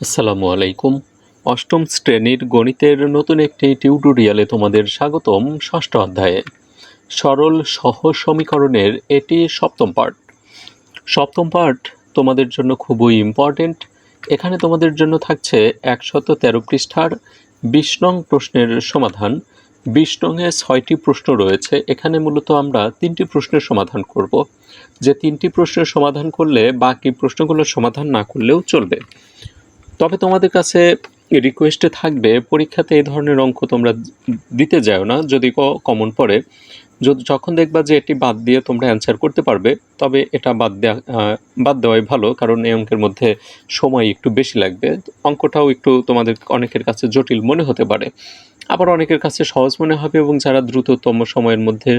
আসসালামু আলাইকুম। অষ্টম শ্রেণির গণিতের নতুন একটি টিউটোরিয়ালে তোমাদের স্বাগতম ষষ্ঠ অধ্যায়ে। সরল সহ সমীকরণের এটি সপ্তম পার্ট সপ্তম পার্ট তোমাদের জন্য খুবই ইম্পর্টেন্ট এখানে তোমাদের জন্য থাকছে একশত তেরো পৃষ্ঠার বিশ নং প্রশ্নের সমাধান। বিশ নংয়ে ছয়টি প্রশ্ন রয়েছে। এখানে মূলত আমরা তিনটি প্রশ্নের সমাধান করব। যে তিনটি প্রশ্নের সমাধান করলে বাকি প্রশ্নগুলোর সমাধান না করলেও চলবে। তবে তোমাদের কাছে রিকোয়েস্টে থাকবে, পরীক্ষাতে এই ধরনের অঙ্ক তোমরা দিতে যাও না, যদি কমন পড়ে। যদি যখন দেখবা যে এটি বাদ দিয়ে তোমরা অ্যান্সার করতে পারবে, তবে এটা বাদ দেওয়া বাদ দেওয়াই ভালো, কারণ এই অঙ্কের মধ্যে সময় একটু বেশি লাগবে। অঙ্কটাও একটু তোমাদের অনেকের কাছে জটিল মনে হতে পারে। আবার অনেকের কাছে সহজ মনে হবে এবং যারা দ্রুততম সময়ের মধ্যে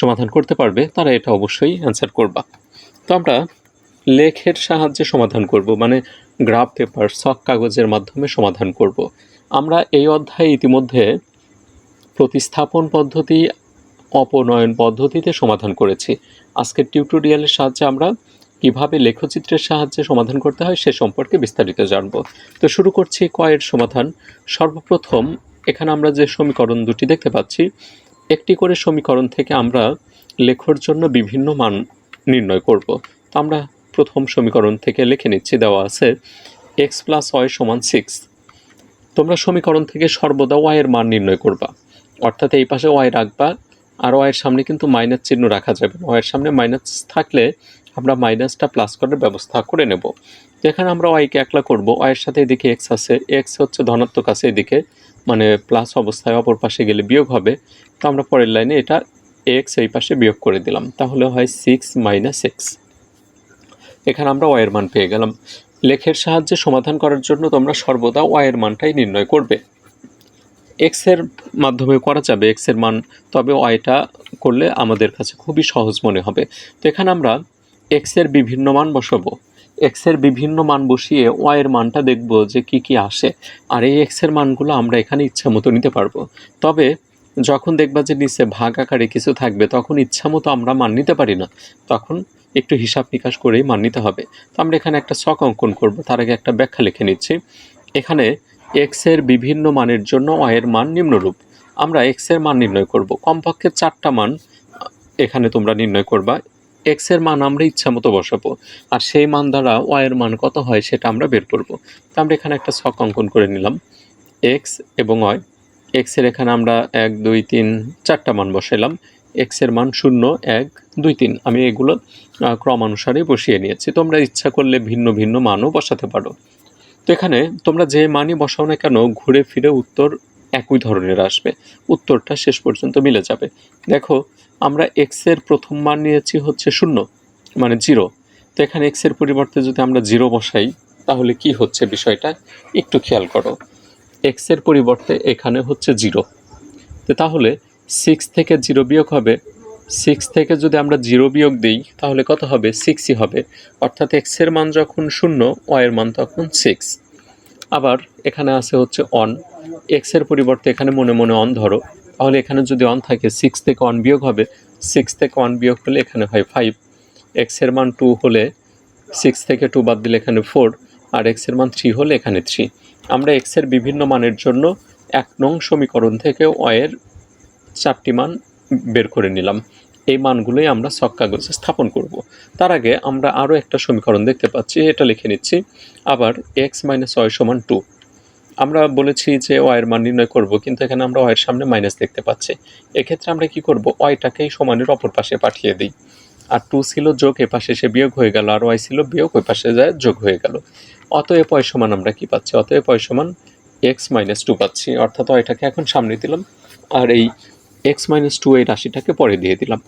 সমাধান করতে পারবে, তারা এটা অবশ্যই অ্যান্সার করবা। তো আমরা লেখের সাহায্যে সমাধান করব মানে গ্রাফ পেপার, সক কাগজের মাধ্যমে সমাধান করব। আমরা এই অধ্যায়ে ইতিমধ্যে প্রতিস্থাপন পদ্ধতি, অপনয়ন পদ্ধতিতে সমাধান করেছি। আজকের টিউটোরিয়ালের সাহায্যে আমরা কীভাবে লেখচিত্রের সাহায্যে সমাধান করতে হয় সে সম্পর্কে বিস্তারিত জানব। তো শুরু করছি কয়ের সমাধান। সর্বপ্রথম এখানে আমরা যে সমীকরণ দুটি দেখতে পাচ্ছি, একটি করে সমীকরণ থেকে আমরা লেখর জন্য বিভিন্ন মান নির্ণয় করব। তো আমরা প্রথম সমীকরণ থেকে লিখে নিচ্ছি, দেওয়া আছে এক্স প্লাস ওয়াই সমান সিক্স তোমরা সমীকরণ থেকে সর্বদা ওয়াইয়ের মান নির্ণয় করবা। অর্থাৎ এই পাশে ওয়াই রাখবা, আর ওয়াইয়ের সামনে কিন্তু মাইনাস চিহ্ন রাখা যাবে না। ওয়াইয়ের সামনে মাইনাস থাকলে আমরা মাইনাসটা প্লাস করার ব্যবস্থা করে নেব। তো এখানে আমরা ওয়াইকে একলা করব ওয়াইয়ের সাথে এদিকে এক্স আছে এক্স হচ্ছে ধনাত্মক আছে এদিকে মানে প্লাস অবস্থায় অপর পাশে গেলে বিয়োগ হবে। তো আমরা পরের লাইনে এটা এক্স এই পাশে বিয়োগ করে দিলাম। তাহলে হয় সিক্স মাইনাস এক্স এখানে আমরা ওয়ের মান পেয়ে গেলাম। লেখের সাহায্যে সমাধান করার জন্য তোমরা সর্বদা ওয়ের মানটাই নির্ণয় করবে। এক্সের মাধ্যমে করা যাবে এক্সের মান, তবে ওয়াইটা করলে আমাদের কাছে খুবই সহজ মনে হবে। তো এখানে আমরা এক্সের বিভিন্ন মান বসাবো। এক্সের বিভিন্ন মান বসিয়ে ওয়াইয়ের মানটা দেখব যে কি কি আসে। আর এই এক্সের মানগুলো আমরা এখানে ইচ্ছা মতো নিতে পারব। তবে যখন দেখবা যে নিচে ভাগ আকারে কিছু থাকবে, তখন ইচ্ছা মতো আমরা মান নিতে পারি না। তখন একটু হিসাব নিকাশ করেই মান নিতে হবে। তো আমরা এখানে একটা ছক অঙ্কন করব, তার আগে একটা ব্যাখ্যা লিখে নিচ্ছি। এখানে এক্সের বিভিন্ন মানের জন্য ওয়াইয়ের মান নিম্নরূপ। আমরা এক্সের মান নির্ণয় করব। কমপক্ষে চারটা মান এখানে তোমরা নির্ণয় করবা। এক্সের মান আমরা ইচ্ছা মতো বসাবো, আর সেই মান দ্বারা ওয়াইয়ের মান কত হয় সেটা আমরা বের করব। তো আমরা এখানে একটা ছক অঙ্কন করে নিলাম। এক্স এবং ওয়াই এক্সের এখানে আমরা এক, দুই, তিন, চারটা মান বসাইলাম। এক্সের মান শূন্য, এক, দুই, তিন। আমি এগুলো ক্রমানুসারে বসিয়ে নিয়েছি। তোমরা ইচ্ছা করলে ভিন্ন ভিন্ন মানও বসাতে পারো। তো এখানে তোমরা যে মানই বসাও না কেন, ঘুরে ফিরে উত্তর একই ধরনের আসবে। উত্তরটা শেষ পর্যন্ত মিলে যাবে। দেখো, আমরা এক্সের প্রথম মান নিয়েছি হচ্ছে শূন্য মানে জিরো। তো এখানে এক্সের পরিবর্তে যদি আমরা জিরো বসাই, তাহলে কি হচ্ছে বিষয়টা? একটু খেয়াল করো। এক্সের পরিবর্তে এখানে হচ্ছে জিরো তাহলে সিক্স থেকে জিরো বিয়োগ হবে। সিক্স থেকে যদি আমরা জিরো বিয়োগ দিই, তাহলে কত হবে? সিক্সই হবে। অর্থাৎ এক্সের মান যখন শূন্য ওয়ের মান তখন সিক্স আবার এখানে আছে হচ্ছে অন এক্সের পরিবর্তে এখানে মনে মনে অন ধরো। তাহলে এখানে যদি অন থাকে সিক্স থেকে অন বিয়োগ হবে। সিক্স থেকে ওয়ান বিয়োগ হলে এখানে হয় ফাইভ এক্সের মান টু হলে সিক্স থেকে টু বাদ দিলে এখানে ফোর আর এক্সের মান থ্রি হলে এখানে থ্রি আমরা এক্সের বিভিন্ন মানের জন্য এক নং সমীকরণ থেকে ওয়ের চারটি মান বের করে নিলাম। এই মানগুলোই আমরা সক কাগজে স্থাপন করব। তার আগে আমরা আরও একটা সমীকরণ দেখতে পাচ্ছি, এটা লিখে নিচ্ছি। আবার এক্স মাইনাস ওয়াই সমান টু আমরা বলেছি যে ওয়াইয়ের মান নির্ণয় করব, কিন্তু এখানে আমরা ওয়াইয়ের সামনে মাইনাস দেখতে পাচ্ছি। এক্ষেত্রে আমরা কি করব? ওয়াইটাকেই সমানের অপর পাশে পাঠিয়ে দিই। আর টু ছিল যোগ, এ পাশে সে বিয়োগ হয়ে গেল, আর ওয়াই ছিল বিয়োগ, ওই পাশে যায় যোগ হয়ে গেল। অতএব ওয়াই সমান আমরা কি পাচ্ছি? অতএব ওয়াই সমান এক্স মাইনাস টু পাচ্ছি। অর্থাৎ ওয়াইটাকে এখন সামনে দিলাম। আর এই এক্স মাইনাস টু এই রাশিটাকে পরে দিয়ে দিলাম।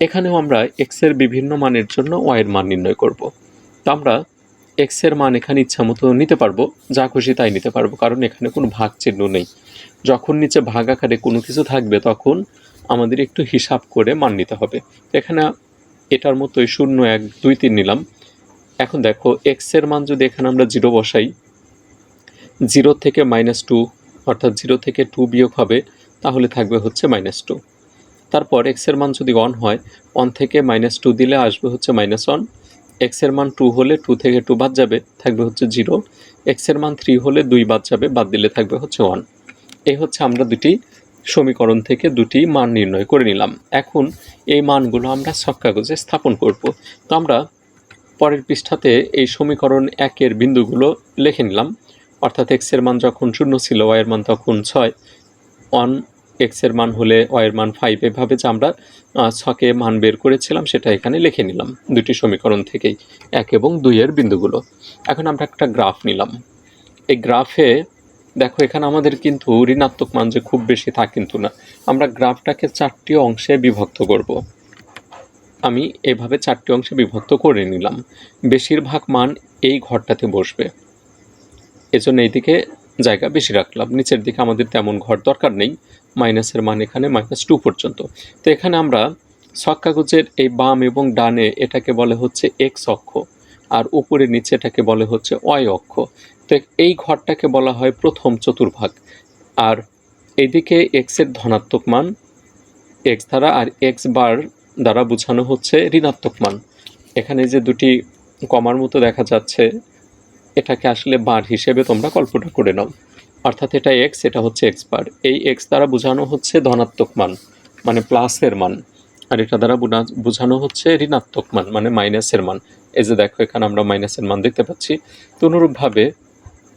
এখানেও আমরা এক্সের বিভিন্ন মানের জন্য ওয়াইয়ের মান নির্ণয় করব। তো আমরা এক্সের মান এখানে ইচ্ছা মতো নিতে পারব। যা খুশি তাই নিতে পারব। কারণ এখানে কোনো ভাগ চিহ্ন নেই। যখন নিচে ভাগ আকারে কোনো কিছু থাকবে, তখন আমাদের একটু হিসাব করে মান নিতে হবে। এখানে এটার মতোই শূন্য এক দুই তিন নিলাম। এখন দেখো এক্সের মান যদি এখানে আমরা জিরো বসাই জিরো থেকে মাইনাস টু অর্থাৎ জিরো থেকে টু বিয়োগ হবে, তাহলে থাকবে হচ্ছে মাইনাস টু তারপর এক্সের মান যদি অন হয় অন থেকে মাইনাস টু দিলে আসবে হচ্ছে মাইনাস ওয়ান এক্সের মান টু হলে টু থেকে টু বাদ যাবে, থাকবে হচ্ছে জিরো এক্সের মান থ্রি হলে দুই বাদ যাবে, বাদ দিলে থাকবে হচ্ছে ওয়ান এই হচ্ছে আমরা দুটি সমীকরণ থেকে দুটি মান নির্ণয় করে নিলাম। এখন এই মানগুলো আমরা ছক কাগজে স্থাপন করব। তো আমরা পরের পৃষ্ঠাতে এই সমীকরণ একের বিন্দুগুলো লিখে নিলাম। অর্থাৎ এক্সের মান যখন শূন্য ছিল ওয়াইয়ের মান তখন ছয়। ওয়ান এক্সের মান হলে ওয়াইয়ের মান ফাইভ এভাবে যে আমরা ছকে মান বের করেছিলাম সেটা এখানে লিখে নিলাম। দুটি সমীকরণ থেকেই, এক এবং দুইয়ের বিন্দুগুলো। এখন আমরা একটা গ্রাফ নিলাম। এই গ্রাফে দেখো এখানে আমাদের কিন্তু ঋণাত্মক মান যে খুব বেশি তা কিন্তু না। আমরা গ্রাফটাকে চারটি অংশে বিভক্ত করব। আমি এভাবে চারটি অংশে বিভক্ত করে নিলাম। বেশিরভাগ মান এই ঘরটাতে বসবে। এজন্য এইদিকে জায়গা বেশি রাখলাম। নিচের দিকে আমাদের তেমন ঘর দরকার নেই। মাইনাসের মান এখানে মাইনাস টু পর্যন্ত। তো এখানে আমরা ছক কাগজের এই বাম এবং ডানে এটাকে বলে হচ্ছে এক্স অক্ষ, আর উপরে নিচে এটাকে বলে হচ্ছে ওয়াই অক্ষ। তো এই ঘরটাকে বলা হয় প্রথম চতুর্ভাগ। আর এদিকে এক্সের ধনাত্মক মান এক্স দ্বারা আর এক্স বার দ্বারা বোঝানো হচ্ছে ঋণাত্মক মান। এখানে যে দুটি কমার মতো দেখা যাচ্ছে, এটাকে আসলে বার হিসেবে তোমরা কল্পনা করে নাও। অর্থাৎ এটা এক্স এটা হচ্ছে এক্স বার। এই এক্স দ্বারা বোঝানো হচ্ছে ধনাত্মক মান মানে প্লাসের মান। আর এটা দ্বারা বোঝানো হচ্ছে ঋণাত্মক মান মানে মাইনাসের মান। এই যে দেখো, এখানে আমরা মাইনাসের মান দেখতে পাচ্ছি। তো অনুরূপভাবে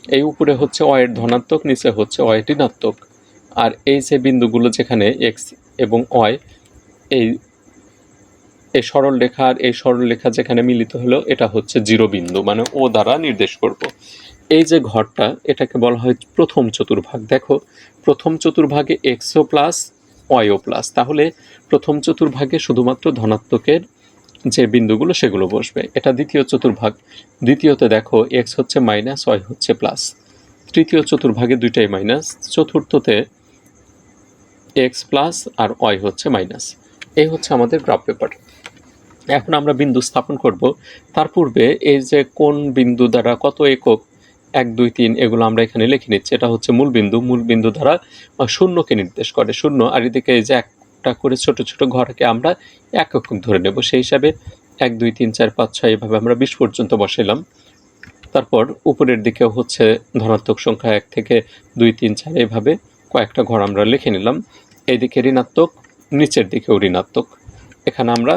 এই উপরে হচ্ছে অয়ের ধনাত্মক, নিচে হচ্ছে অয়ের ঋণাত্মক। আর এই যে বিন্দুগুলো যেখানে এক্স এবং অয় এই এই সরল রেখা আর এই সরল রেখা যেখানে মিলিত হলো, এটা হচ্ছে জিরো বিন্দু মানে ও দ্বারা নির্দেশ করব। এই যে ঘরটা, এটাকে বলা হয় প্রথম চতুর্ভাগ। দেখো, প্রথম চতুর্ভাগে এক্সও প্লাস, ওয়াইও প্লাস। তাহলে প্রথম চতুর্ভাগে শুধুমাত্র ধনাত্মকের যে বিন্দুগুলো, সেগুলো বসবে। এটা দ্বিতীয় চতুর্ভাগ। দ্বিতীয়তে দেখো, এক্স হচ্ছে মাইনাস, ওয়াই হচ্ছে প্লাস। তৃতীয় চতুর্ভাগে দুইটাই মাইনাস। চতুর্থতে এক্স প্লাস আর ওয়াই হচ্ছে মাইনাস। এই হচ্ছে আমাদের গ্রাফ পেপার। এখন আমরা বিন্দু স্থাপন করব। তার পূর্বে এই যে কোন বিন্দু দ্বারা কত একক? এক, দুই, তিন, এগুলো আমরা এখানে লিখে নিচ্ছি। এটা হচ্ছে মূল বিন্দু। মূল বিন্দু দ্বারা শূন্যকে নির্দেশ করে। শূন্য আর এদিকে এই যে একটা করে ছোট ছোট ঘরকে আমরা এক একক ধরে নেব। সেই হিসাবে এক, দুই, তিন, চার, পাঁচ, ছয় এভাবে আমরা বিশ পর্যন্ত বসাইলাম। তারপর উপরের দিকেও হচ্ছে ধনাত্মক সংখ্যা এক থেকে দুই, তিন, চার এভাবে কয়েকটা ঘর আমরা লিখে নিলাম। এইদিকে ঋণাত্মক, নিচের দিকেও ঋণাত্মক। এখানে আমরা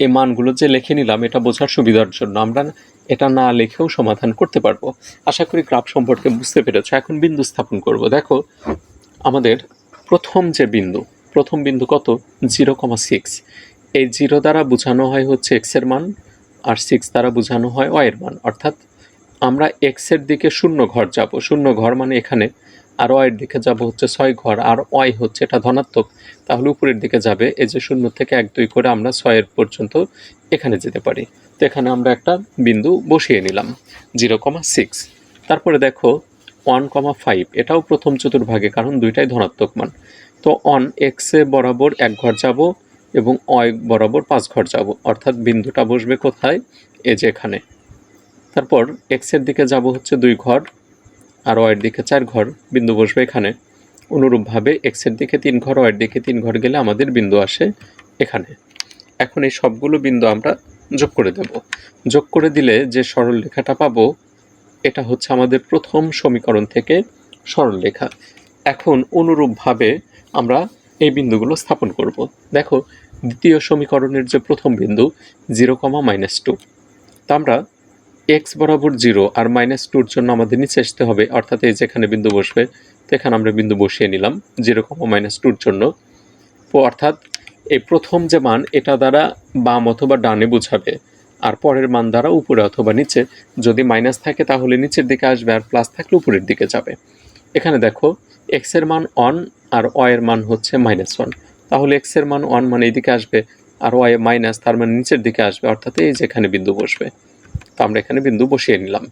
এই মানগুলো যে লিখে নিলাম, এটা বোঝার সুবিধার জন্য আমরা এটা না লিখেও সমাধান করতে পারব। আশা করি গ্রাফ সম্পর্কে বুঝতে পেরেছ। এখন বিন্দু স্থাপন করব। দেখো, আমাদের প্রথম যে বিন্দু, প্রথম বিন্দু কত? Zero comma six. এই জিরো দ্বারা বোঝানো হয় হচ্ছে এক্সের মান, আর সিক্স দ্বারা বোঝানো হয় ওয়াইয়ের মান। অর্থাৎ আমরা এক্সের দিকে শূন্য ঘর যাব। শূন্য ঘর মানে এখানে আর ওয়াইয়ের দিকে যাব হচ্ছে ছয় ঘর, আর ওয়াই হচ্ছে এটা ধনাত্মক। তাহলে উপরের দিকে যাবে, এই যে শূন্য থেকে এক, দুই করে আমরা ছয়ের পর্যন্ত এখানে যেতে পারি। তো এখানে আমরা একটা বিন্দু বসিয়ে নিলাম, জিরো কমা সিক্স। তারপরে দেখো, ওয়ান কমা ফাইভ, এটাও প্রথম চতুর্ভাগে, কারণ দুইটাই ধনাত্মক মান। তো অন এক্সে বরাবর এক ঘর যাব এবং অয় বরাবর পাঁচ ঘর যাব, অর্থাৎ বিন্দুটা বসবে কোথায়? এ যে এখানে। তারপর এক্সের দিকে যাব হচ্ছে দুই ঘর আর ওয়ের দিকে চার ঘর বিন্দু বসবে এখানে। অনুরূপভাবে এক্সের দিকে তিন ঘর ওয়ের দিকে তিন ঘর গেলে আমাদের বিন্দু আসে এখানে। এখন এই সবগুলো বিন্দু আমরা যোগ করে দেব। যোগ করে দিলে যে সরল রেখাটা পাবো, এটা হচ্ছে আমাদের প্রথম সমীকরণ থেকে সরল রেখা। এখন অনুরূপভাবে আমরা এই বিন্দুগুলো স্থাপন করব। দেখো, দ্বিতীয় সমীকরণের যে প্রথম বিন্দু জিরো কমা মাইনাস টু তা আমরা এক্স বরাবর জিরো আর মাইনাস টুর জন্য আমাদের নিচে আসতে হবে, অর্থাৎ এই যেখানে বিন্দু বসবে তো এখানে আমরা বিন্দু বসিয়ে নিলাম, জিরো কমা মাইনাস টুর জন্য। অর্থাৎ এই প্রথম যে মান, এটা দ্বারা বাম অথবা ডানে বোঝাবে, আর পরের মান দ্বারা উপরে অথবা নিচে। যদি মাইনাস থাকে, তাহলে নিচের দিকে আসবে, আর প্লাস থাকলে উপরের দিকে যাবে। এখানে দেখো, এক্সের মান অন আর ওয়াই এর মান হচ্ছে মাইনাস ওয়ান। তাহলে এক্সের মান ওয়ান মানে এইদিকে আসবে, আর ওয়াই মাইনাস তার মানে নিচের দিকে আসবে, অর্থাৎ এই যেখানে বিন্দু বসবে। তো আমরা এখানে বিন্দু বসিয়ে নিলাম।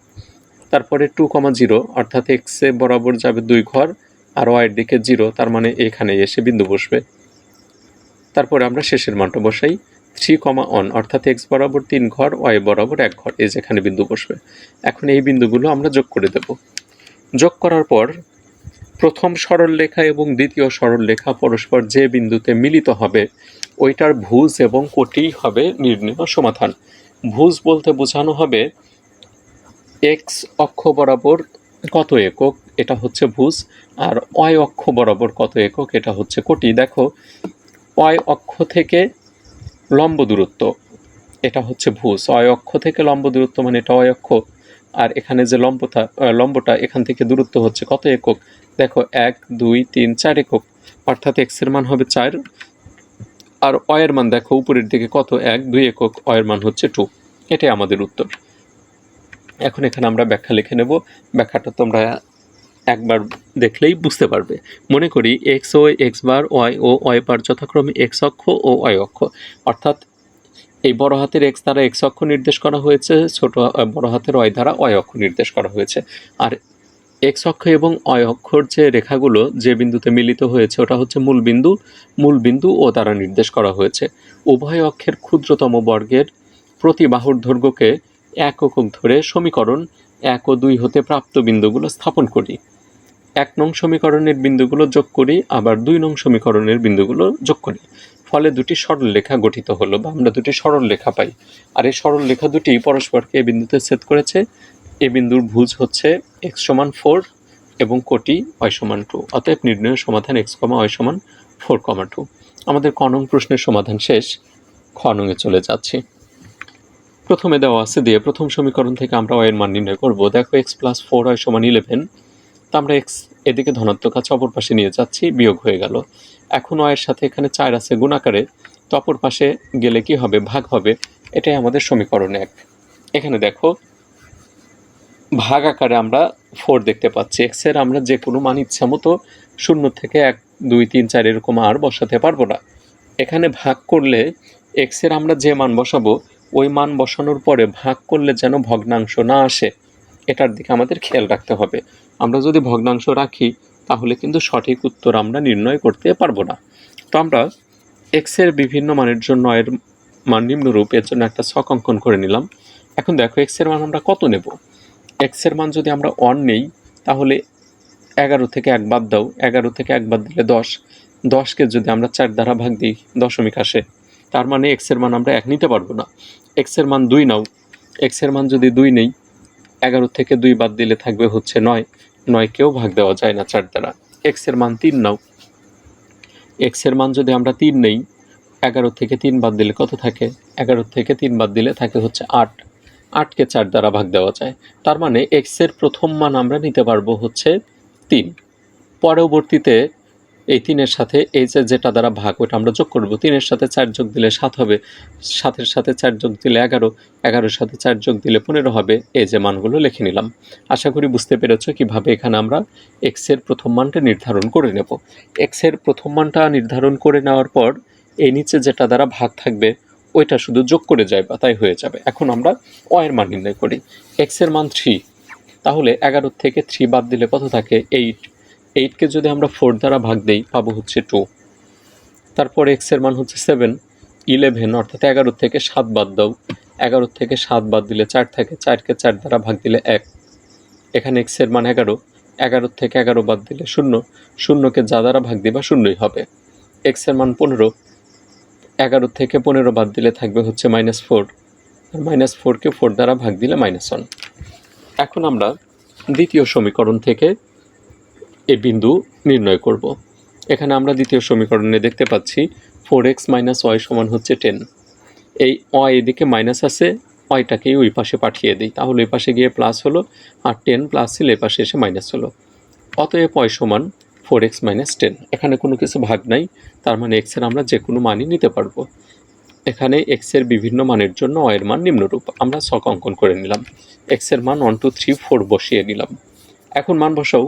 তারপরে টু কমা জিরো অর্থাৎ এক্সে বরাবর যাবে দুই ঘর, আর ওয়াইয়ের দিকে জিরো তার মানে এখানে এসে বিন্দু বসবে। তারপরে আমরা শেষের মানটা বসাই থ্রি কমা অন অর্থাৎ এক্স বরাবর তিন ঘর ওয়াই বরাবর এক ঘর, এই যেখানে বিন্দু বসবে। এখন এই বিন্দুগুলো আমরা যোগ করে দেব। যোগ করার পর প্রথম সরল রেখা এবং দ্বিতীয় সরল রেখা পরস্পর যে বিন্দুতে মিলিত হবে, ওইটার ভুজ এবং কোটি হবে নির্ণয় সমাধান। ভুজ বলতে বোঝানো হবে এক্স অক্ষ বরাবর কত একক? এটা হচ্ছে ভুজ। আর অয় অক্ষ বরাবর কত একক? এটা হচ্ছে কোটি। দেখো অয় অক্ষ থেকে লম্ব দূরত্ব এটা হচ্ছে ভুজ। অয় অক্ষ থেকে লম্ব দূরত্ব মানে এটা অয় অক্ষ। আর এখানে যে লম্বটা আহ, লম্বটা এখান থেকে দূরত্ব হচ্ছে কত একক? দেখো এক দুই তিন চার একক। অর্থাৎ এক্সের মান হবে চার। আর অয়ের মান দেখো, উপরের দিকে কত? এক, দুই একক অয়ের মান হচ্ছে টু এটাই আমাদের উত্তর। এখন এখানে আমরা ব্যাখ্যা লিখে নেব। ব্যাখ্যাটা তোমরা একবার দেখলেই বুঝতে পারবে। মনে করি এক্স ও এক্স বার ওয়াই ও ওয়াই বার যথাক্রমে এক্স অক্ষ ও ওয়াই অক্ষ। অর্থাৎ এই বড় হাতের এক্স দ্বারা এক্স অক্ষ নির্দেশ করা হয়েছে, ছোট বড় হাতের ওয়াই দ্বারা ওয়াই অক্ষ নির্দেশ করা হয়েছে। আর এক্স অক্ষ এবং ওয়াই অক্ষর যে রেখাগুলো যে বিন্দুতে মিলিত হয়েছে, ওটা হচ্ছে মূল বিন্দু মূল বিন্দু ও দ্বারা নির্দেশ করা হয়েছে। উভয় অক্ষের ক্ষুদ্রতম বর্গের প্রতি বাহুর দৈর্ঘ্যকে এক একক ধরে সমীকরণ এক ও দুই হতে প্রাপ্ত বিন্দুগুলো স্থাপন করি। এক নং সমীকরণের বিন্দুগুলো যোগ করি, আবার দুই নং সমীকরণের বিন্দুগুলো যোগ করি। ফলে দুটি সরল রেখা গঠিত হলো বা আমরা দুটি সরল রেখা পাই। আর এই সরল রেখা দুটি পরস্পরকে বিন্দুতে ছেদ করেছে এই বিন্দুর ভুজ হচ্ছে এক্স সমান ফোর এবং কোটি ওয়াই সমান টু অতএব নির্ণয় সমাধান এক্স কমা ওয়াই সমান ফোর কমা টু আমাদের ক নং প্রশ্নের সমাধান শেষ। খ নংয়ে চলে যাচ্ছি। প্রথমে দেওয়া আছে দিয়ে প্রথম সমীকরণ থেকে আমরা ওয়ের মান নির্ণয় করব। দেখো এক্স প্লাস ফোর ওয়াই সমান ইলেভেন তা আমরা এক্স এদিকে ধনাত্মক আছে, অপর পাশে নিয়ে যাচ্ছি, বিয়োগ হয়ে গেল। এখন ওয়ের সাথে এখানে চার আছে গুণাকারে তো অপর পাশে গেলে কি হবে? ভাগ হবে। এটাই আমাদের সমীকরণ এক। এখানে দেখো ভাগ আকারে আমরা ফোর দেখতে পাচ্ছি। এক্সের আমরা যে কোনো মান ইচ্ছা মতো শূন্য থেকে এক, দুই, তিন, চার এরকম আর বসাতে পারব না। এখানে ভাগ করলে এক্সের আমরা যে মান বসাবো, ওই মান বসানোর পরে ভাগ করলে যেন ভগ্নাংশ না আসে, এটার দিকে আমাদের খেয়াল রাখতে হবে। আমরা যদি ভগ্নাংশ রাখি, তাহলে কিন্তু সঠিক উত্তর আমরা নির্ণয় করতে পারব না। তো আমরা এক্সের বিভিন্ন মানের জন্য এর মান নিম্নরূপ, এর জন্য একটা ছক অঙ্কন করে নিলাম। এখন দেখো এক্সের মান আমরা কত নেব? এক্সের মান যদি আমরা অন নেই, তাহলে এগারো থেকে এক বাদ দাও। এগারো থেকে এক বাদ দিলে দশ। দশকে যদি আমরা চার দ্বারা ভাগ দিই, দশমিক আসে। তার মানে এক্সের মান আমরা এক নিতে পারব না। এক্সের মান দুই নাও। এক্সের মান যদি দুই নেই, এগারো থেকে দুই বাদ দিলে থাকবে হচ্ছে নয়। নয়কেও ভাগ দেওয়া যায় না চার দ্বারা। এক্সের মান তিন নাও। এক্সের মান যদি আমরা তিন নেই, এগারো থেকে তিন বাদ দিলে কত থাকে? এগারো থেকে তিন বাদ দিলে থাকে হচ্ছে আট। আটকে চার দ্বারা ভাগ দেওয়া যায়। তার মানে এক্সের প্রথম মান আমরা নিতে পারব হচ্ছে তিন। পরবর্তীতে এই তিনের সাথে এই যে যেটা দ্বারা ভাগ, ওটা আমরা যোগ করব। তিনের সাথে চার যোগ দিলে সাত হবে। সাতের সাথে চার যোগ দিলে এগারো। এগারোর সাথে চার যোগ দিলে পনেরো হবে। এই যে মানগুলো লিখে নিলাম। আশা করি বুঝতে পেরেছ কীভাবে এখানে আমরা এক্সের প্রথম মানটা নির্ধারণ করে নেব। এক্সের প্রথম মানটা নির্ধারণ করে নেওয়ার পর এই নিচে যেটা দ্বারা ভাগ থাকবে ওইটা শুধু যোগ করে যায় বা তাই হয়ে যাবে। এখন আমরা ওয়ের মান নির্ণয় করি। এক্সের মান থ্রি তাহলে এগারো থেকে থ্রি বাদ দিলে কত থাকে? এইট এইটকে যদি আমরা ফোর দ্বারা ভাগ দেই, পাবো হচ্ছে টু তারপর এক্সের মান হচ্ছে সেভেন ইলেভেন অর্থাৎ এগারো থেকে সাত বাদ দাও। এগারো থেকে সাত বাদ দিলে চার থাকে। চারকে চার দ্বারা ভাগ দিলে এক। এখানে এক্সের মান এগারো। এগারো থেকে এগারো বাদ দিলে শূন্য। শূন্যকে যা দ্বারা ভাগ দিবা, শূন্যই হবে। এক্সের মান পনেরো। এগারো থেকে পনেরো বাদ দিলে থাকবে হচ্ছে মাইনাস ফোর আর মাইনাস ফোরকে ফোর দ্বারা ভাগ দিলে মাইনাস ওয়ান এখন আমরা দ্বিতীয় সমীকরণ থেকে এই বিন্দু নির্ণয় করব। এখানে আমরা দ্বিতীয় সমীকরণে দেখতে পাচ্ছি ফোর এক্স মাইনাস ওয়াই সমান হচ্ছে টেন এই ওয়াই এদিকে মাইনাস আছে ওয়াইটাকেই ওই পাশে পাঠিয়ে দিই। তাহলে ওই পাশে গিয়ে প্লাস হলো, আর টেন প্লাস ছিল এ পাশে এসে মাইনাস হলো। অতএব ওয়াই সমান ফোর এক্স মাইনাস টেন এখানে কোনো কিছু ভাগ নাই, তার মানে এক্সের আমরা যে কোনো মানই নিতে পারব। এখানে এক্সের বিভিন্ন মানের জন্য ওয়ের মান নিম্নরূপ। আমরা ছক অঙ্কন করে নিলাম। এক্সের মান ওয়ান টু থ্রি ফোর বসিয়ে নিলাম। এখন মান বসাও।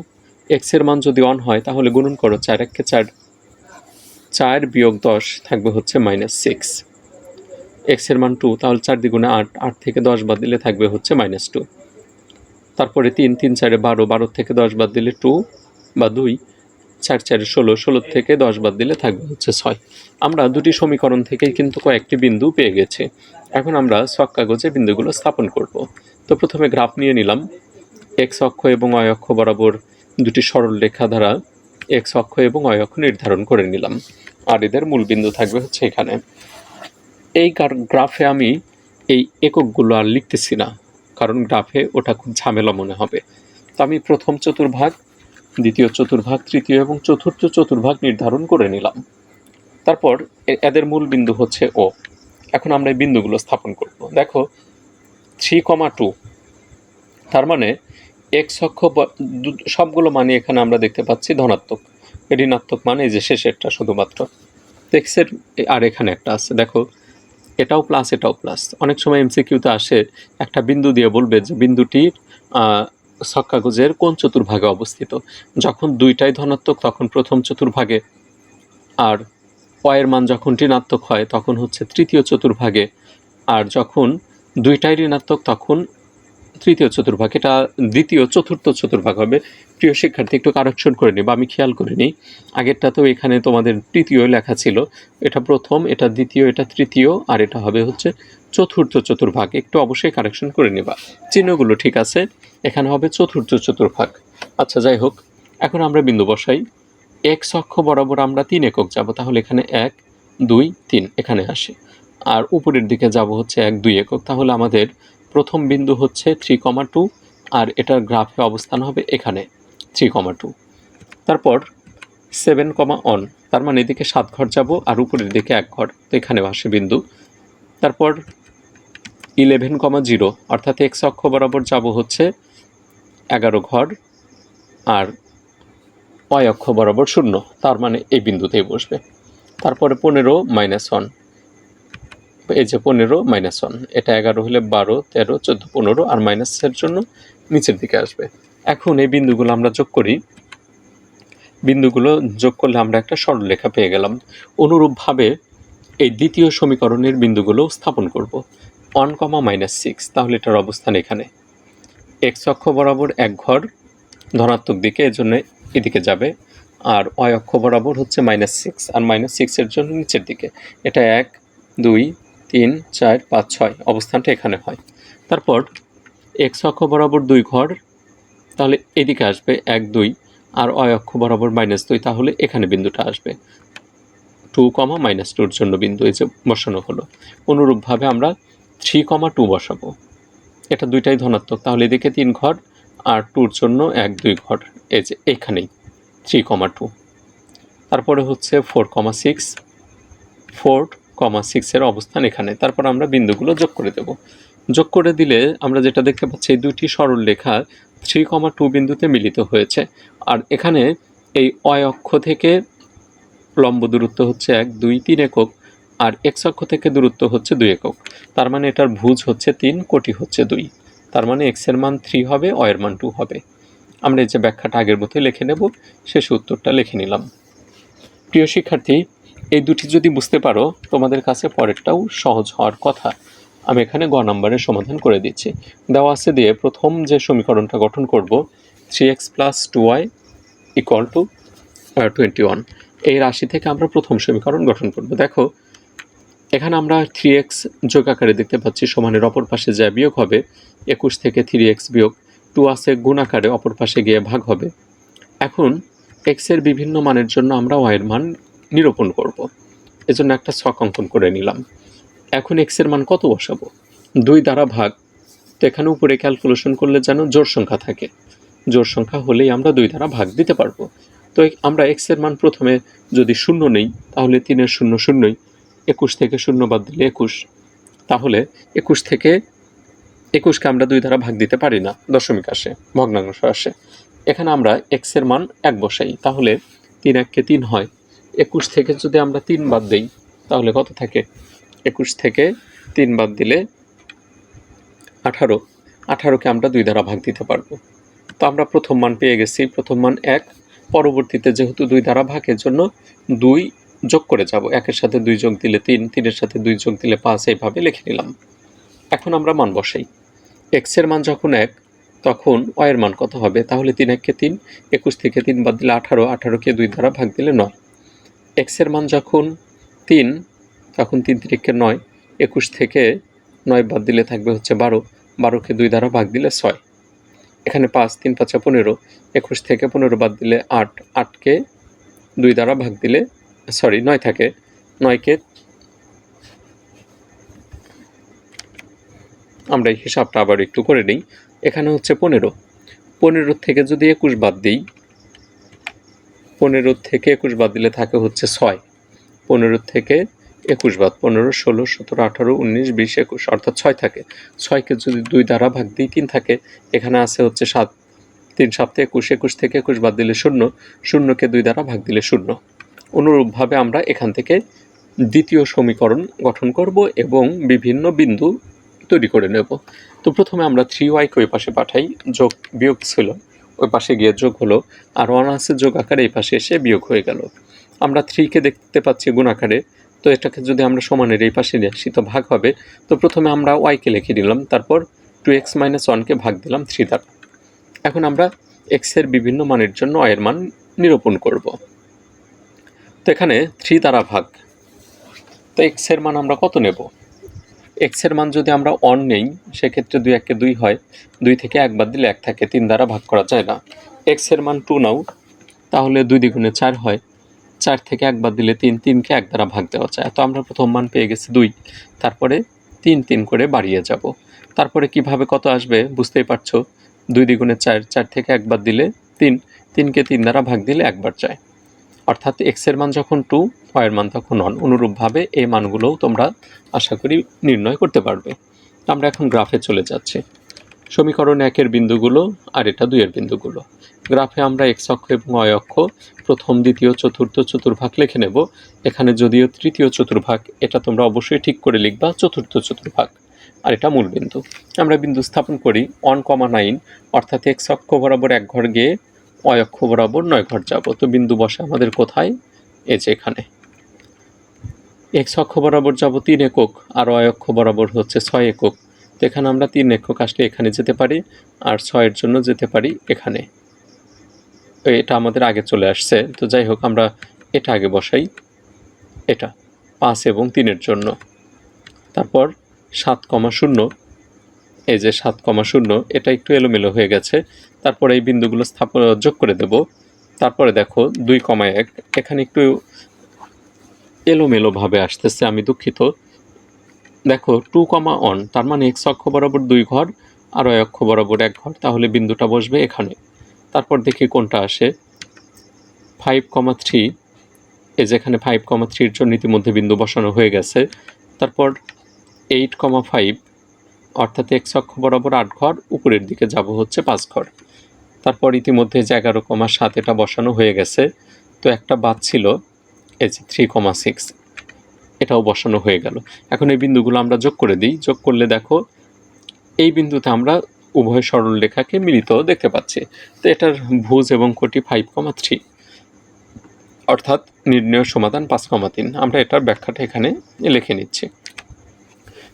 এক্সের মান যদি অন হয়, তাহলে গুণন করো চার এককে চার। চার বিয়োগ দশ থাকবে হচ্ছে মাইনাস সিক্স এক্সের মান টু তাহলে চার দ্বিগুণে আট। আট থেকে দশ বাদ দিলে থাকবে হচ্ছে মাইনাস টু তারপরে তিন তিন, চারে বারো বারো থেকে দশ বাদ দিলে টু বা দুই। চার চার ষোলো ষোলো থেকে দশ বাদ দিলে থাকবে হচ্ছে ছয়। আমরা দুটি সমীকরণ থেকেই কিন্তু কয়েকটি বিন্দু পেয়ে গেছি। এখন আমরা ছক কাগজে বিন্দুগুলো স্থাপন করব। তো প্রথমে গ্রাফ নিয়ে নিলাম। এক্স অক্ষ এবং অয় অক্ষ বরাবর দুটি সরল রেখা দ্বারা এক্স অক্ষ এবং অয় অক্ষ নির্ধারণ করে নিলাম। আর এদের মূল বিন্দু থাকবে হচ্ছে এখানে। এই গার- গ্রাফে আমি এই এককগুলো আর লিখতেছি না, কারণ গ্রাফে ওটা খুব ঝামেলা মনে হবে। তো আমি প্রথম চতুর্ভাগ দ্বিতীয় চতুর্ভাগ, তৃতীয় এবং চতুর্থ চতুর্ভাগ নির্ধারণ করে নিলাম। তারপর এদের মূল বিন্দু হচ্ছে ও এখন আমরা এই বিন্দুগুলো স্থাপন করব। দেখো, থ্রি কমা টু, তার মানে এক্স অক্ষ সবগুলো মানে এখানে আমরা দেখতে পাচ্ছি ধনাত্মক। ঋণাত্মক মানে যে শেষেরটা শুধুমাত্র। এক্সের আর এখানে একটা আছে। দেখো, এটাও প্লাস এটাও প্লাস অনেক সময় এমসিকিউতে আসে একটা বিন্দু দিয়ে বলবে যে বিন্দুটির আহ, ছক কাগজের কোন চতুর্ভাগে অবস্থিত? যখন দুইটাই ধনাত্মক তখন প্রথম চতুর্ভাগে আর অয়ের মান যখন ঋণাত্মক হয় তখন হচ্ছে তৃতীয় চতুর্ভাগে আর যখন দুইটাই ঋণাত্মক তখন তৃতীয় চতুর্ভাগ, এটা দ্বিতীয়, চতুর্থ চতুর্ভাগ হবে। প্রিয় শিক্ষার্থী, একটু কারেকশন করে নিব আমি খেয়াল করে নিই। আগেরটা তো এখানে তোমাদের তৃতীয় লেখা ছিল। এটা প্রথম, এটা দ্বিতীয়, এটা তৃতীয়, আর এটা হবে হচ্ছে চতুর্থ চতুর্ভাগ। একটু অবশ্যই কারেকশন করে নিবা। চিহ্নগুলো ঠিক আছে? এখানে হবে চতুর্থ চতুর্ভাগ। আচ্ছা যাই হোক, এখন আমরা বিন্দু বসাই। এক্স অক্ষ বরাবর আমরা তিন একক যাব, তাহলে এখানে এক, দুই, তিন এখানে আসে। আর উপরের দিকে যাব হচ্ছে এক, দুই একক। তাহলে আমাদের প্রথম বিন্দু হচ্ছে থ্রি কমা টু আর এটার গ্রাফে অবস্থান হবে এখানে থ্রি কমা টু তারপর সেভেন কমা অন তার মানে এদিকে সাত ঘর যাব আর উপরের দিকে এক ঘর, তো এখানে আসে বিন্দু। তারপর ইলেভেন কমা জিরো অর্থাৎ এক্স অক্ষ বরাবর যাব হচ্ছে এগারো ঘর, আর ওয়াই অক্ষ বরাবর শূন্য, তার মানে এই বিন্দুতেই বসবে। তারপরে পনেরো মাইনাস ওয়ান এই যে পনেরো মাইনাস ওয়ান এটা এগারো হলে বারো, তেরো, চোদ্দ, পনেরো আর মাইনাসের জন্য নিচের দিকে আসবে। এখন এই বিন্দুগুলো আমরা যোগ করি। বিন্দুগুলো যোগ করলে আমরা একটা সরলরেখা পেয়ে গেলাম। অনুরূপভাবে এই দ্বিতীয় সমীকরণের বিন্দুগুলো স্থাপন করব। ওয়ান কমা মাইনাস সিক্স তাহলে এটার অবস্থান এখানে। এক্স অক্ষ বরাবর এক ঘর, ধনাত্মক দিকে এজন্য এদিকে যাবে। আর ওয়াই অক্ষ বরাবর হচ্ছে মাইনাস সিক্স আর মাইনাস সিক্সের জন্য নিচের দিকে। এটা এক, দুই তিন, চার, পাঁচ, ছয়। অবস্থানটা এখানে হয়। তারপর এক্স অক্ষ বরাবর দুই ঘর, তাহলে এদিকে আসবে এক, দুই, আর অয় অক্ষ বরাবর মাইনাস দুই, তাহলে এখানে বিন্দুটা আসবে। টু কমা মাইনাস টুর জন্য বিন্দু এই যে বসানো হলো। অনুরূপভাবে আমরা থ্রি কমা টু বসাবো। এটা দুইটাই ধনাত্মক, তাহলে এদিকে তিন ঘর, আর টুর জন্য এক, দুই ঘর। এই যে এখানেই থ্রি কমা টু তারপরে হচ্ছে four comma six four comma সিক্সের অবস্থান এখানে। তারপর আমরা বিন্দুগুলো যোগ করে দেব। যোগ করে দিলে আমরা যেটা দেখতে পাচ্ছি, এই দুইটি সরল রেখা থ্রি কমা টু বিন্দুতে মিলিত হয়েছে। আর এখানে এই অয় অক্ষ থেকে লম্ব দূরত্ব হচ্ছে এক, দুই, তিন একক, আর এক্স অক্ষ থেকে দূরত্ব হচ্ছে দুই একক। তার মানে এটার ভুজ হচ্ছে তিন, কোটি হচ্ছে দুই। তার মানে এক্সের মান থ্রি হবে অয়ের মান টু হবে। আমরা এই যে ব্যাখ্যাটা আগের মতোই লিখে নেব, শেষ উত্তরটা লিখে নিলাম। প্রিয় শিক্ষার্থী এই দুটি যদি বুঝতে পারো, তোমাদের কাছে পরেরটাও সহজ হওয়ার কথা। আমি এখানে গ নম্বরের সমাধান করে দিচ্ছি। দেওয়া আছে দিয়ে প্রথম যে সমীকরণটা গঠন করব three X plus two Y equal to twenty one এই রাশি থেকে আমরা প্রথম সমীকরণ গঠন করব। দেখো, এখানে আমরা থ্রি এক্স যোগ আকারে দেখতে পাচ্ছি, সমানের অপর পাশে যা বিয়োগ হবে, একুশ থেকে থ্রি এক্স বিয়োগ টু আছে গুণ আকারে অপর পাশে গিয়ে ভাগ হবে। এখন এক্সের বিভিন্ন মানের জন্য আমরা ওয়াইয়ের মান নিরূপণ করব। এজন্য একটা ছক অঙ্কন করে নিলাম। এখন এক্সের মান কত বসাবো? দুই দ্বারা ভাগ। তো এখানে উপরে ক্যালকুলেশন করলে যেন জোর সংখ্যা থাকে। জোর সংখ্যা হলেই আমরা দুই দ্বারা ভাগ দিতে পারব। তো আমরা এক্সের মান প্রথমে যদি শূন্য নেই, তাহলে তিনের শূন্য শূন্যই। একুশ থেকে শূন্য বাদ দিলে একুশ। তাহলে একুশ থেকে একুশকে আমরা দুই দ্বারা ভাগ দিতে পারি না। দশমিক আসে, ভগ্নাংশ আসে। এখানে আমরা এক্সের মান এক বসাই। তাহলে তিন এককে তিন হয়। একুশ থেকে যদি আমরা তিন বাদ দিই, তাহলে কত থাকে? একুশ থেকে তিন বাদ দিলে আঠারো। আঠারোকে আমরা দুই দ্বারা ভাগ দিতে পারব। তো আমরা প্রথম মান পেয়ে গেছি। প্রথম মান এক। পরবর্তীতে যেহেতু দুই দ্বারা ভাগের জন্য দুই যোগ করে যাব। একের সাথে দুই যোগ দিলে তিন, তিনের সাথে দুই যোগ দিলে পাঁচ, এইভাবে লিখে নিলাম। এখন আমরা মান বসাই। এক্সের মান যখন এক, তখন ওয়ের মান কত হবে? তাহলে তিন এককে তিন, একুশ থেকে তিন বাদ দিলে আঠারো। আঠারোকে দুই দ্বারা ভাগ দিলে নয়। এক্সের মান যখন তিন, তখন তিন তিরিখকে নয়, একুশ থেকে নয় বাদ দিলে থাকবে হচ্ছে বারো। বারোকে দুই দ্বারা ভাগ দিলে ছয়। এখানে পাঁচ, তিন, পাঁচা পনেরো। একুশ থেকে পনেরো বাদ দিলে আট। আটকে দুই দ্বারা ভাগ দিলে সরি নয় থাকে। নয়কে আমরা এই হিসাবটা আবার একটু করে নিই। এখানে হচ্ছে পনেরো। পনেরো থেকে যদি একুশ বাদ দিই পনেরো থেকে একুশ বাদ দিলে থাকে হচ্ছে ছয়। পনেরো থেকে একুশ বাদ, পনেরো, ষোলো, সতেরো, আঠারো, উনিশ, বিশ, একুশ, অর্থাৎ ছয় থাকে। ছয়কে যদি দুই দ্বারা ভাগ দিই তিন থাকে, এখানে আছে হচ্ছে সাত। তিন সপ্তাহে একুশ একুশ থেকে একুশ বাদ দিলে শূন্য, শূন্যকে দুই দ্বারা ভাগ দিলে শূন্য। অনুরূপভাবে আমরা এখান থেকে দ্বিতীয় সমীকরণ গঠন করব এবং বিভিন্ন বিন্দু তৈরি করে নেব। তো প্রথমে আমরা থ্রি ওয়াইকে ওই পাশে পাঠাই, যোগ বিয়োগ ছিল। ওই পাশে গিয়ে যোগ হলো, আর ওয়ান আছে যোগ আকারে এই পাশে এসে বিয়োগ হয়ে গেল। আমরা থ্রিকে দেখতে পাচ্ছি গুণ আকারে, তো এটাকে যদি আমরা সমানের এই পাশে নিয়ে আসি, তো ভাগ হবে। তো প্রথমে আমরা ওয়াইকে লিখে দিলাম তারপর টু এক্স মাইনাস ওয়ানকে ভাগ দিলাম থ্রি দ্বারা। এখন আমরা এক্সের বিভিন্ন মানের জন্য ওয়ের মান নিরূপণ করব। তো এখানে থ্রি দ্বারা ভাগ, তো এক্সের মান আমরা কত নেব? এক্সের মান যদি আমরা অন নেই, সেক্ষেত্রে দুই একে দুই হয়। দুই থেকে একবার দিলে এক থাকে, তিন দ্বারা ভাগ করা যায় না। এক্সের মান টু নাও, তাহলে দুই দ্বিগুণে চার হয়। চার থেকে একবার দিলে তিন, তিনকে এক দ্বারা ভাগ দেওয়া যায়। তো আমরা প্রথম মান পেয়ে গেছি দুই। তারপরে তিন তিন করে বাড়িয়ে যাব। তারপরে কীভাবে কত আসবে বুঝতেই পারছ? দুই দ্বিগুণে চার চার থেকে একবার দিলে তিন। তিনকে তিন দ্বারা ভাগ দিলে একবার যায়। অর্থাৎ এক্সের মান যখন টু ওয়ের মান তখন অন অনুরূপভাবে এই মানগুলোও তোমরা আশা করি নির্ণয় করতে পারবে। আমরা এখন গ্রাফে চলে যাচ্ছি। সমীকরণ একের বিন্দুগুলো আর এটা দুইয়ের বিন্দুগুলো। গ্রাফে আমরা এক্স অক্ষ এবং অয় অক্ষ, প্রথম, দ্বিতীয়, চতুর্থ চতুর্ভাগ লিখে নেব। এখানে যদিও তৃতীয় চতুর্ভাগ, এটা তোমরা অবশ্যই ঠিক করে লিখবা, চতুর্থ চতুর্ভাগ। আর এটা মূল বিন্দু। আমরা বিন্দু স্থাপন করি ওয়ান কমা নাইন অর্থাৎ এক্স অক্ষ বরাবর এক ঘর গিয়ে অক্ষ বরাবর নয় ঘর যাব তো বিন্দু বসে আমাদের কোথায়? এই যে এখানে এক্স অক্ষ বরাবর যাব তিন একক, আর অয় অক্ষ বরাবর হচ্ছে ছয় একক। তো এখানে আমরা তিন একক আসলে এখানে যেতে পারি, আর ছয়ের জন্য যেতে পারি এখানে। তো এটা আমাদের আগে চলে আসছে। তো যাই হোক, আমরা এটা আগে বসাই। এটা, পাঁচ এবং তিনের জন্য। তারপর সাত কমা শূন্য। এই যে সাত কমা শূন্য, এটা একটু এলোমেলো হয়ে গেছে। তারপরে এই বিন্দুগুলো স্থাপন, যোগ করে দেব। তারপরে দেখো, দুই কমা এক। এখানে একটু এলোমেলোভাবে আসতেছে, আমি দুঃখিত। দেখো, টু কমা অন তার মানে এক্স অক্ষ বরাবর দুই ঘর, আর ওই অক্ষ বরাবর এক ঘর, তাহলে বিন্দুটা বসবে এখানে। তারপর দেখি কোনটা আসে। ফাইভ কমা থ্রি, এই যেখানে ফাইভ কমা থ্রির জন্য ইতিমধ্যে বিন্দু বসানো হয়ে গেছে। তারপর এইট কমা ফাইভ, অর্থাৎ এক্স অক্ষ বরাবর আট ঘর, উপরের দিকে যাব হচ্ছে পাঁচ ঘর। তারপর ইতিমধ্যে যে এগারো কমা সাত এটা বসানো হয়ে গেছে। তো একটা বাদ ছিল, এই যে থ্রি কমা সিক্স এটাও বসানো হয়ে গেল। এখন এই বিন্দুগুলো আমরা যোগ করে দিই। যোগ করলে দেখো, এই বিন্দুতে আমরা উভয় সরল রেখাকে মিলিত দেখতে পাচ্ছি। তো এটার ভুজ এবং কোটি ফাইভ কমা থ্রি অর্থাৎ নির্ণয় সমাধান পাঁচ কমা তিন। আমরা এটার ব্যাখ্যাটা এখানে লিখে নিচ্ছি।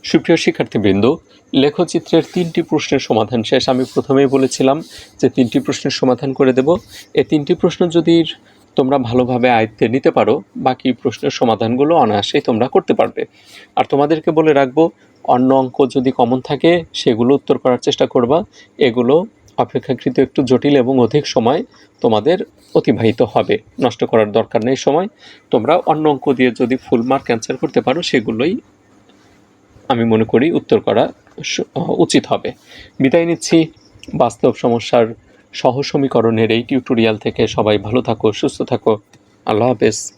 সুপ্রিয় শিক্ষার্থীবৃন্দ, লেখচিত্রের তিনটি প্রশ্নের সমাধান শেষ। আমি প্রথমেই বলেছিলাম যে তিনটি প্রশ্নের সমাধান করে দেব। এই তিনটি প্রশ্ন যদি তোমরা ভালোভাবে আয়ত্তে নিতে পারো, বাকি প্রশ্নের সমাধানগুলো অনায়াসেই তোমরা করতে পারবে। আর তোমাদেরকে বলে রাখব, অন্য অঙ্ক যদি কমন থাকে, সেগুলো উত্তর করার চেষ্টা করবা। এগুলো অপেক্ষাকৃত একটু জটিল এবং অধিক সময় তোমাদের অতিবাহিত হবে। নষ্ট করার দরকার নেই সময়। তোমরা অন্য অঙ্ক দিয়ে যদি ফুল মার্ক অ্যান্সার করতে পারো, সেগুলোই আমি মনে করি উত্তর করা উচিত হবে। বিদায় নিচ্ছি। বাস্তব সমস্যার সহ সমীকরণের এই টিউটোরিয়াল থেকে সবাই ভালো থাকো, সুস্থ থাকো। আল্লাহ হাফেজ।